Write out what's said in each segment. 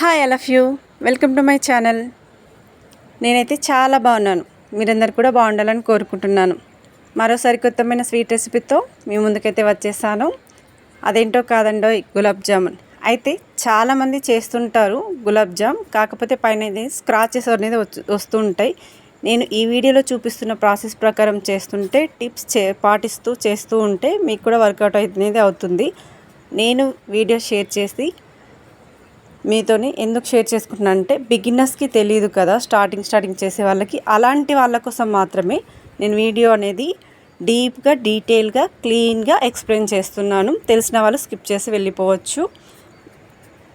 Hi I love you welcome to my channel నేనైతే చాలా బాగున్నాను. మీరందరు కూడా బాగుండాలని కోరుకుంటున్నాను. మరోసారి కొత్తమైన స్వీట్ రెసిపీతో మీ ముందుకైతే వచ్చేసాను. అదేంటో కాదండో గులాబ్ జామున్. అయితే చాలామంది చేస్తుంటారు గులాబ్ జామ్ కాకపోతే పైన స్క్రాచెస్ అనేది వస్తూ ఉంటాయి. నేను ఈ వీడియోలో చూపిస్తున్న ప్రాసెస్ ప్రకారం చేస్తుంటే టిప్స్ చే పాటిస్తూ చేస్తూ ఉంటే మీకు కూడా వర్కౌట్ అనేది అవుతుంది. నేను వీడియో షేర్ చేసి మీతోని ఎందుకు షేర్ చేసుకుంటున్నాను అంటే బిగినర్స్కి తెలియదు కదా స్టార్టింగ్ స్టార్టింగ్ చేసే వాళ్ళకి. అలాంటి వాళ్ళ కోసం మాత్రమే నేను వీడియో అనేది డీప్గా డీటెయిల్గా క్లీన్గా ఎక్స్ప్లెయిన్ చేస్తున్నాను. తెలిసిన వాళ్ళు స్కిప్ చేసి వెళ్ళిపోవచ్చు.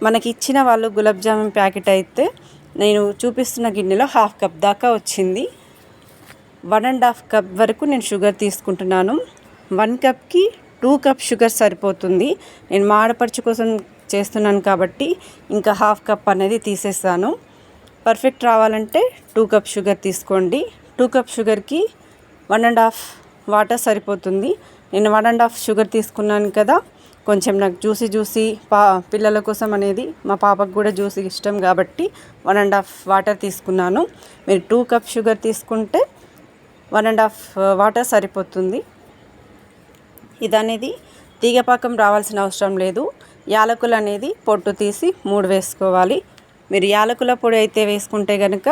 మనకి ఇచ్చిన వాళ్ళు గులాబ్ జామున్ ప్యాకెట్ అయితే నేను చూపిస్తున్న గిన్నెలో హాఫ్ కప్ దాకా వచ్చింది. వన్ అండ్ హాఫ్ కప్ వరకు నేను షుగర్ తీసుకుంటున్నాను. వన్ కప్కి టూ కప్ షుగర్ సరిపోతుంది. నేను మాడపరుచు కోసం చేస్తున్నాను కాబట్టి ఇంకా హాఫ్ కప్ అనేది తీసేస్తాను పర్ఫెక్ట్ రావాలంటే టూ కప్ షుగర్ తీసుకోండి. టూ కప్ షుగర్కి వన్ అండ్ హాఫ్ వాటర్ సరిపోతుంది. నేను వన్ అండ్ హాఫ్ షుగర్ తీసుకున్నాను కదా కొంచెం నాకు జ్యూసీ జ్యూసీ పా పిల్లల కోసం అనేది మా పాపకు కూడా జ్యూసీ ఇష్టం కాబట్టి వన్ అండ్ హాఫ్ వాటర్ తీసుకున్నాను. మీరు టూ కప్ షుగర్ తీసుకుంటే వన్ అండ్ హాఫ్ వాటర్ సరిపోతుంది. ఇది అనేది తీగపాకం రావాల్సిన అవసరం లేదు. యాలకులు అనేది పొట్టు తీసి మూడు వేసుకోవాలి. మీరు యాలకుల పొడి అయితే వేసుకుంటే కనుక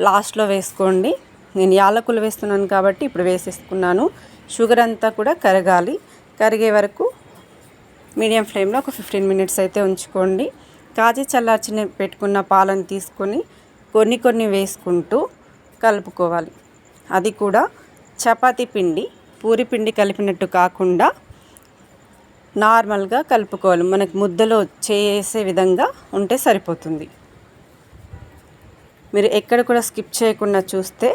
లాస్ట్లో వేసుకోండి. నేను యాలకులు వేస్తున్నాను కాబట్టి ఇప్పుడు వేసేసుకున్నాను. షుగర్ అంతా కూడా కరగాలి. కరిగే వరకు మీడియం ఫ్లేమ్లో ఒక ఫిఫ్టీన్ మినిట్స్ అయితే ఉంచుకోండి. కాజీ చల్లార్చిన పెట్టుకున్న పాలను తీసుకొని కొన్ని కొన్ని వేసుకుంటూ కలుపుకోవాలి. అది కూడా చపాతీ పిండి పూరి పిండి కలిపినట్టు కాకుండా నార్మల్గా కలుపుకోవాలి. మనకు ముద్దలో చేసే విధంగా ఉంటే సరిపోతుంది. మీరు ఎక్కడ కూడా స్కిప్ చేయకుండా చూస్తే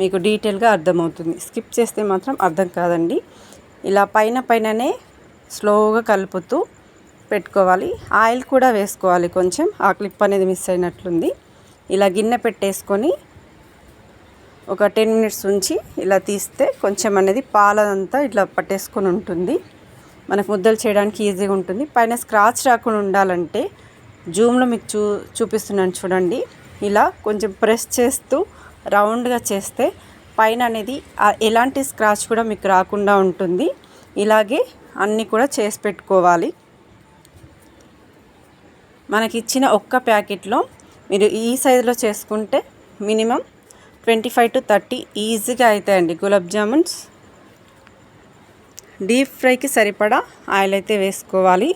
మీకు డీటెయిల్గా అర్థమవుతుంది. స్కిప్ చేస్తే మాత్రం అర్థం కాదండి. ఇలా పైన పైననే స్లోగా కలుపుతూ పెట్టుకోవాలి. ఆయిల్ కూడా వేసుకోవాలి కొంచెం. ఆ క్లిప్ అనేది మిస్ అయినట్లుంది. ఇలా గిన్నె పెట్టేసుకొని ఒక టెన్ మినిట్స్ ఉంచి ఇలా తీస్తే కొంచెం అనేది పాలంతా ఇట్లా పట్టేసుకొని ఉంటుంది. మనకు ముద్దలు చేయడానికి ఈజీగా ఉంటుంది. పైన స్క్రాచ్ రాకుండా ఉండాలంటే జూమ్లో మీకు చూ చూపిస్తున్నాను చూడండి. ఇలా కొంచెం ప్రెస్ చేస్తూ రౌండ్గా చేస్తే పైన అనేది ఎలాంటి స్క్రాచ్ కూడా మీకు రాకుండా ఉంటుంది. ఇలాగే అన్నీ కూడా చేసి పెట్టుకోవాలి. మనకి ఇచ్చిన ఒక్క ప్యాకెట్లో మీరు ఈ సైజులో చేసుకుంటే minimum twenty five to thirty ఈజీగా అవుతాయండి. గులాబ్ జామున్స్ డీప్ ఫ్రైకి సరిపడా ఆయిల్ అయితే వేసుకోవాలి.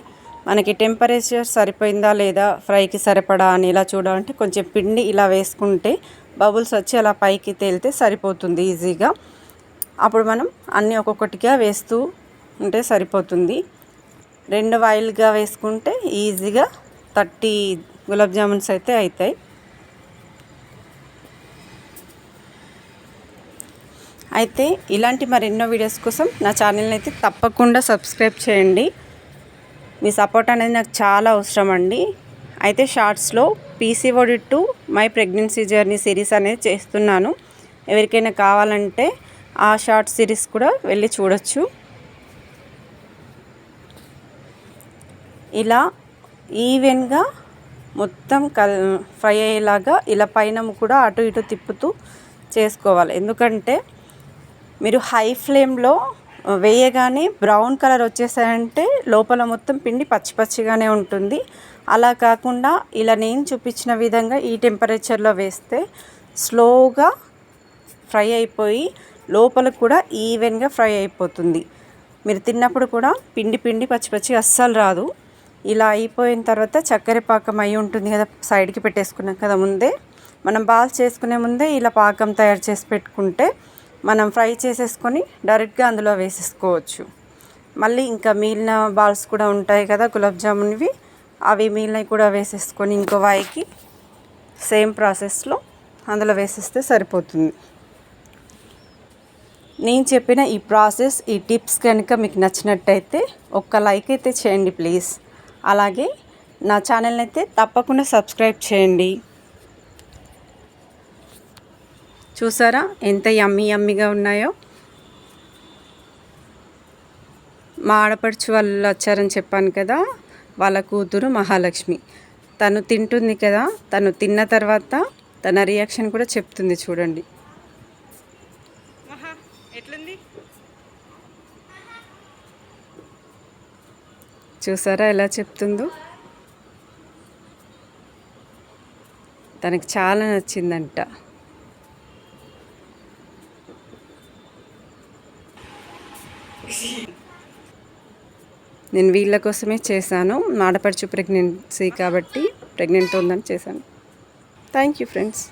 మనకి టెంపరేచర్ సరిపోయిందా లేదా ఫ్రైకి సరిపడా అని ఇలా చూడాలంటే కొంచెం పిండి ఇలా వేసుకుంటే బబుల్స్ వచ్చి అలా పైకి తేలితే సరిపోతుంది ఈజీగా. అప్పుడు మనం అన్నీ ఒక్కొక్కటిగా వేస్తూ ఉంటే సరిపోతుంది. రెండు ఆయిల్గా వేసుకుంటే ఈజీగా థర్టీ గులాబ్ జామున్స్ అయితే అవుతాయి. అయితే ఇలాంటి మరెన్నో వీడియోస్ కోసం నా ఛానల్ని అయితే తప్పకుండా సబ్స్క్రైబ్ చేయండి. మీ సపోర్ట్ అనేది నాకు చాలా అవసరం అండి. అయితే షార్ట్స్లో PCOD to my pregnancy journey series అనేది చేస్తున్నాను. ఎవరికైనా కావాలంటే ఆ షార్ట్ సిరీస్ కూడా వెళ్ళి చూడొచ్చు. ఇలా ఈవెన్గా మొత్తం కల్ ఫ్రై అయ్యేలాగా ఇలా పైన కూడా అటు ఇటు తిప్పుతూ చేసుకోవాలి. ఎందుకంటే మీరు హై ఫ్లేమ్లో వేయగానే బ్రౌన్ కలర్ వచ్చేసాయంటే లోపల మొత్తం పిండి పచ్చి పచ్చిగానే ఉంటుంది. అలా కాకుండా ఇలా నేను చూపించిన విధంగా ఈ టెంపరేచర్లో వేస్తే స్లోగా ఫ్రై అయిపోయి లోపల కూడా ఈవెన్గా ఫ్రై అయిపోతుంది. మీరు తిన్నప్పుడు కూడా పిండి పిండి పచ్చి పచ్చి అస్సలు రాదు. ఇలా అయిపోయిన తర్వాత చక్కెర పాకం అయి ఉంటుంది కదా సైడ్కి పెట్టేసుకున్నాం కదా ముందే. మనం బాల్స్ చేసుకునే ముందే ఇలా పాకం తయారు చేసి పెట్టుకుంటే మనం ఫ్రై చేసేసుకొని డైరెక్ట్గా అందులో వేసేసుకోవచ్చు. మళ్ళీ ఇంకా మిగిలిన బాల్స్ కూడా ఉంటాయి కదా గులాబ్ జామున్వి. అవి మిగిలినవి కూడా వేసేసుకొని ఇంకో వాయికి సేమ్ ప్రాసెస్లో అందులో వేసేస్తే సరిపోతుంది. నేను చెప్పిన ఈ ప్రాసెస్ ఈ టిప్స్ కనుక మీకు నచ్చినట్టయితే ఒక్క లైక్ అయితే చేయండి ప్లీజ్. అలాగే నా ఛానల్ని అయితే తప్పకుండా సబ్స్క్రైబ్ చేయండి. చూసారా? ఎంత యమ్మీ యమ్మీగా ఉన్నాయో. మా ఆడపడుచు వాళ్ళు వచ్చారని చెప్పాను కదా వాళ్ళ కూతురు మహాలక్ష్మి. తను తింటుంది కదా తను తిన్న తర్వాత తన రియాక్షన్ కూడా చెప్తుంది చూడండి. ఎట్లుంది? చూసారా ఎలా చెప్తుందో? తనకి చాలా నచ్చిందంట. నేను వీళ్ళ కోసమే చేశాను. ఆడపడుచు ప్రెగ్నెన్సీ కాబట్టి ప్రెగ్నెంట్ ఉందని చేశాను. Thank you friends